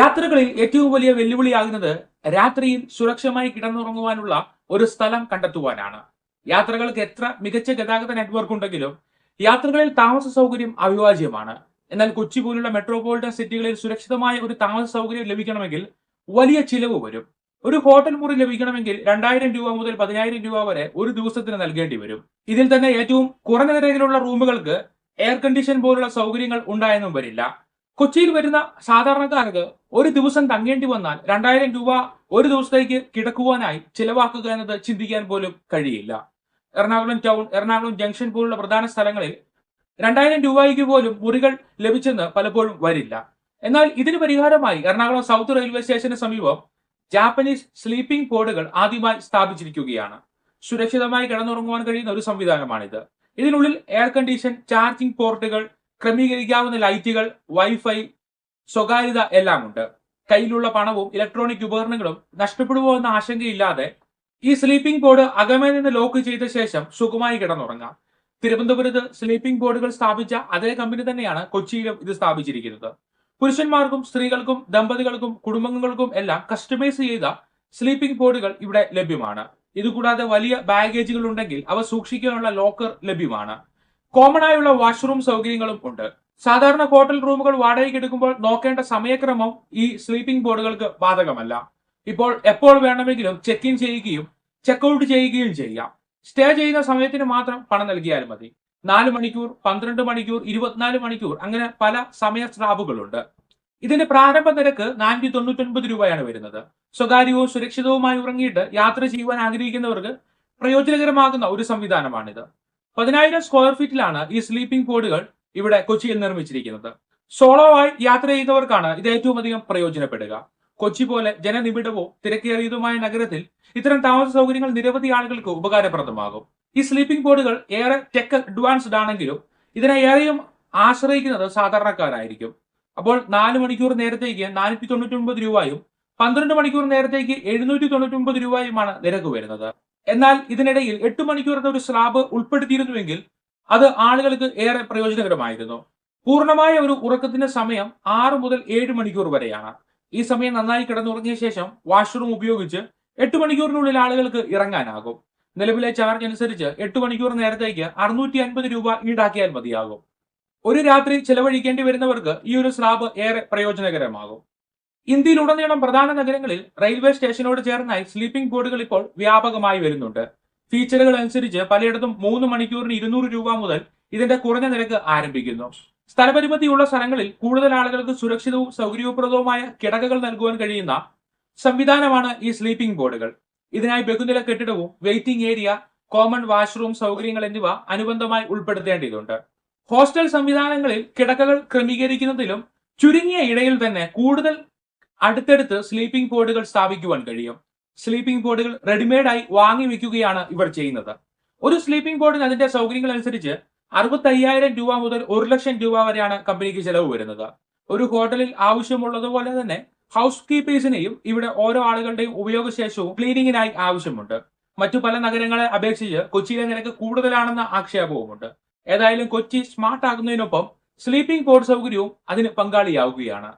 യാത്രകളിൽ ഏറ്റവും വലിയ വെല്ലുവിളിയാകുന്നത് രാത്രിയിൽ സുരക്ഷമായി കിടന്നുറങ്ങുവാനുള്ള ഒരു സ്ഥലം കണ്ടെത്തുവാനാണ്. യാത്രകൾക്ക് എത്ര മികച്ച ഗതാഗത നെറ്റ്വർക്ക് ഉണ്ടെങ്കിലും യാത്രകളിൽ താമസ സൗകര്യം അവിഭാജ്യമാണ്. എന്നാൽ കൊച്ചി പോലുള്ള മെട്രോപോളിറ്റൻ സിറ്റികളിൽ സുരക്ഷിതമായ ഒരു താമസ സൗകര്യം ലഭിക്കണമെങ്കിൽ വലിയ ചിലവ് വരും. ഒരു ഹോട്ടൽ മുറി ലഭിക്കണമെങ്കിൽ രണ്ടായിരം രൂപ മുതൽ പതിനായിരം രൂപ വരെ ഒരു ദിവസത്തിന് നൽകേണ്ടി വരും. ഇതിൽ തന്നെ ഏറ്റവും കുറഞ്ഞ നിരക്കിലുള്ള റൂമുകൾക്ക് എയർ കണ്ടീഷൻ പോലുള്ള സൗകര്യങ്ങൾ ഉണ്ടായെന്നും വരില്ല. കൊച്ചിയിൽ വരുന്ന സാധാരണക്കാർക്ക് ഒരു ദിവസം തങ്ങേണ്ടി വന്നാൽ രണ്ടായിരം രൂപ ഒരു ദിവസത്തേക്ക് കിടക്കുവാനായി ചിലവാക്കുക എന്നത് ചിന്തിക്കാൻ പോലും കഴിയില്ല. എറണാകുളം ടൗൺ എറണാകുളം ജംഗ്ഷൻ പോലുള്ള പ്രധാന സ്ഥലങ്ങളിൽ രണ്ടായിരം രൂപയ്ക്ക് പോലും മുറികൾ ലഭിച്ചെന്ന് പലപ്പോഴും വരില്ല. എന്നാൽ ഇതിന് പരിഹാരമായി എറണാകുളം സൗത്ത് റെയിൽവേ സ്റ്റേഷന് സമീപം ജാപ്പനീസ് സ്ലീപ്പിംഗ് പോഡുകൾ ആദ്യമായി സ്ഥാപിച്ചിരിക്കുകയാണ്. സുരക്ഷിതമായി കിടന്നുറങ്ങുവാൻ കഴിയുന്ന ഒരു സംവിധാനമാണിത്. ഇതിനുള്ളിൽ എയർ കണ്ടീഷൻ ചാർജിംഗ് പോർട്ടുകൾ ക്രമീകരിക്കാവുന്ന ലൈറ്റുകൾ വൈഫൈ സ്വകാര്യത എല്ലാം ഉണ്ട് കയ്യിലുള്ള പണവും ഇലക്ട്രോണിക് ഉപകരണങ്ങളും നഷ്ടപ്പെടുമോ എന്ന ആശങ്കയില്ലാതെ ഈ സ്ലീപ്പിംഗ് ബോർഡ് അകമേ നിന്ന് ലോക്ക് ചെയ്ത ശേഷം സുഖമായി കിടന്നുറങ്ങാം. തിരുവനന്തപുരത്ത് സ്ലീപ്പിംഗ് ബോർഡുകൾ സ്ഥാപിച്ച അതേ കമ്പനി തന്നെയാണ് കൊച്ചിയിലും ഇത് സ്ഥാപിച്ചിരിക്കുന്നത്. പുരുഷന്മാർക്കും സ്ത്രീകൾക്കും ദമ്പതികൾക്കും കുടുംബങ്ങൾക്കും എല്ലാം കസ്റ്റമൈസ് ചെയ്ത സ്ലീപ്പിംഗ് ബോർഡുകൾ ഇവിടെ ലഭ്യമാണ്. ഇതുകൂടാതെ വലിയ ബാഗേജുകൾ ഉണ്ടെങ്കിൽ അവ സൂക്ഷിക്കാനുള്ള ലോക്കർ ലഭ്യമാണ്. കോമൺ ആയുള്ള വാഷ്റൂം സൗകര്യങ്ങളും ഉണ്ട്. സാധാരണ ഹോട്ടൽ റൂമുകൾ വാടകയ്ക്ക് എടുക്കുമ്പോൾ നോക്കേണ്ട സമയക്രമം ഈ സ്ലീപ്പിംഗ് ബോർഡുകൾക്ക് ബാധകമല്ല. ഇപ്പോൾ എപ്പോൾ വേണമെങ്കിലും ചെക്ക് ഇൻ ചെയ്യുകയും ചെക്ക് ഔട്ട് ചെയ്യുകയും ചെയ്യാം. സ്റ്റേ ചെയ്യുന്ന സമയത്തിന് മാത്രം പണം നൽകിയാൽ മതി. നാല് മണിക്കൂർ പന്ത്രണ്ട് മണിക്കൂർ ഇരുപത്തിനാല് മണിക്കൂർ അങ്ങനെ പല സമയ സ്ലാബുകളുണ്ട് ഇതിന്റെ പ്രാരംഭ നിരക്ക് നാനൂറ്റി തൊണ്ണൂറ്റൊൻപത് രൂപയാണ് വരുന്നത്. സ്വകാര്യവും സുരക്ഷിതവുമായി ഉറങ്ങിയിട്ട് യാത്ര ചെയ്യുവാൻ ആഗ്രഹിക്കുന്നവർക്ക് പ്രയോജനകരമാകുന്ന ഒരു സംവിധാനമാണിത്. പതിനായിരം സ്ക്വയർ ഫീറ്റിലാണ് ഈ സ്ലീപ്പിംഗ് പോഡുകൾ ഇവിടെ കൊച്ചിയിൽ നിർമ്മിച്ചിരിക്കുന്നത്. സോളോ ആയി യാത്ര ചെയ്തവർക്കാണ് ഇത് ഏറ്റവും അധികം പ്രയോജനപ്പെടുക. കൊച്ചി പോലെ ജനനിബിഡവും തിരക്കേറിയതുമായ നഗരത്തിൽ ഇത്തരം താമസ സൗകര്യങ്ങൾ നിരവധി ആളുകൾക്ക് ഉപകാരപ്രദമാകും. ഈ സ്ലീപ്പിംഗ് ബോർഡുകൾ ഏറെ ടെക് അഡ്വാൻസ്ഡ് ആണെങ്കിലും ഇതിനെ ഏറെയും ആശ്രയിക്കുന്നത് സാധാരണക്കാരായിരിക്കും. അപ്പോൾ നാല് മണിക്കൂർ നേരത്തേക്ക് നാനൂറ്റി തൊണ്ണൂറ്റി ഒൻപത് രൂപയും പന്ത്രണ്ട് മണിക്കൂർ നേരത്തേക്ക് എഴുന്നൂറ്റി തൊണ്ണൂറ്റി ഒൻപത് രൂപയുമാണ് നിരക്ക് വരുന്നത്. എന്നാൽ ഇതിനിടയിൽ എട്ട് മണിക്കൂർ എന്ന ഒരു സ്ലാബ് ഉൾപ്പെടുത്തിയിരുന്നുവെങ്കിൽ അത് ആളുകൾക്ക് ഏറെ പ്രയോജനകരമായിരുന്നു. പൂർണമായ ഒരു ഉറക്കത്തിന്റെ സമയം ആറ് മുതൽ ഏഴ് മണിക്കൂർ വരെയാണ്. ഈ സമയം നന്നായി കിടന്നുറങ്ങിയ ശേഷം വാഷ്റൂം ഉപയോഗിച്ച് എട്ട് മണിക്കൂറിനുള്ളിൽ ആളുകൾക്ക് ഇറങ്ങാനാകും. നിലവിലെ ചാർജ് അനുസരിച്ച് എട്ട് മണിക്കൂർ നേരത്തേക്ക് അറുന്നൂറ്റി അൻപത് രൂപ ഈടാക്കിയാൽ മതിയാകും. ഒരു രാത്രി ചെലവഴിക്കേണ്ടി വരുന്നവർക്ക് ഈ ഒരു സ്ലാബ് ഏറെ പ്രയോജനകരമാകും. ഇന്ത്യയിലുടനീളം പ്രധാന നഗരങ്ങളിൽ റെയിൽവേ സ്റ്റേഷനോട് ചേർന്നായി സ്ലീപ്പിംഗ് ബോർഡുകൾ ഇപ്പോൾ വ്യാപകമായി വരുന്നുണ്ട്. ഫീച്ചറുകൾ അനുസരിച്ച് പലയിടത്തും മൂന്ന് മണിക്കൂറിന് ഇരുന്നൂറ് രൂപ മുതൽ ഇതിന്റെ കുറഞ്ഞ നിരക്ക് ആരംഭിക്കുന്നു. സ്ഥലപരിമിതിയുള്ള സ്ഥലങ്ങളിൽ കൂടുതൽ ആളുകൾക്ക് സുരക്ഷിതവും സൗകര്യപ്രദവുമായ കിടക്കകൾ നൽകുവാൻ കഴിയുന്ന സംവിധാനമാണ് ഈ സ്ലീപ്പിംഗ് ബോർഡുകൾ. ഇതിനായി ബഹുനില കെട്ടിടവും വെയിറ്റിംഗ് ഏരിയ കോമൺ വാഷ്റൂം സൗകര്യങ്ങൾ എന്നിവ അനുബന്ധമായി ഉൾപ്പെടുത്തേണ്ടതുണ്ട്. ഹോസ്റ്റൽ സംവിധാനങ്ങളിൽ കിടക്കകൾ ക്രമീകരിക്കുന്നതിലും ചുരുങ്ങിയ ഇടയിൽ തന്നെ കൂടുതൽ അടുത്തടുത്ത് സ്ലീപ്പിംഗ് ബോർഡുകൾ സ്ഥാപിക്കുവാൻ കഴിയും. സ്ലീപ്പിംഗ് ബോർഡുകൾ റെഡിമെയ്ഡായി വാങ്ങി വെക്കുകയാണ് ഇവർ ചെയ്യുന്നത്. ഒരു സ്ലീപ്പിംഗ് ബോർഡിന് അതിന്റെ സൗകര്യങ്ങൾ അനുസരിച്ച് അറുപത്തയ്യായിരം രൂപ മുതൽ ഒരു ലക്ഷം രൂപ വരെയാണ് കമ്പനിക്ക് ചെലവ് വരുന്നത്. ഒരു ഹോട്ടലിൽ ആവശ്യമുള്ളതുപോലെ തന്നെ ഹൗസ് കീപ്പേഴ്സിനെയും ഇവിടെ ഓരോ ആളുകളുടെയും ഉപയോഗശേഷവും ക്ലീനിങ്ങിനായി ആവശ്യമുണ്ട്. മറ്റു പല നഗരങ്ങളെ അപേക്ഷിച്ച് കൊച്ചിയിലെ നിരക്ക് കൂടുതലാണെന്ന ആക്ഷേപവുമുണ്ട്. ഏതായാലും കൊച്ചി സ്മാർട്ട് ആകുന്നതിനൊപ്പം സ്ലീപ്പിംഗ് ബോർഡ് സൗകര്യവും അതിന് പങ്കാളിയാവുകയാണ്.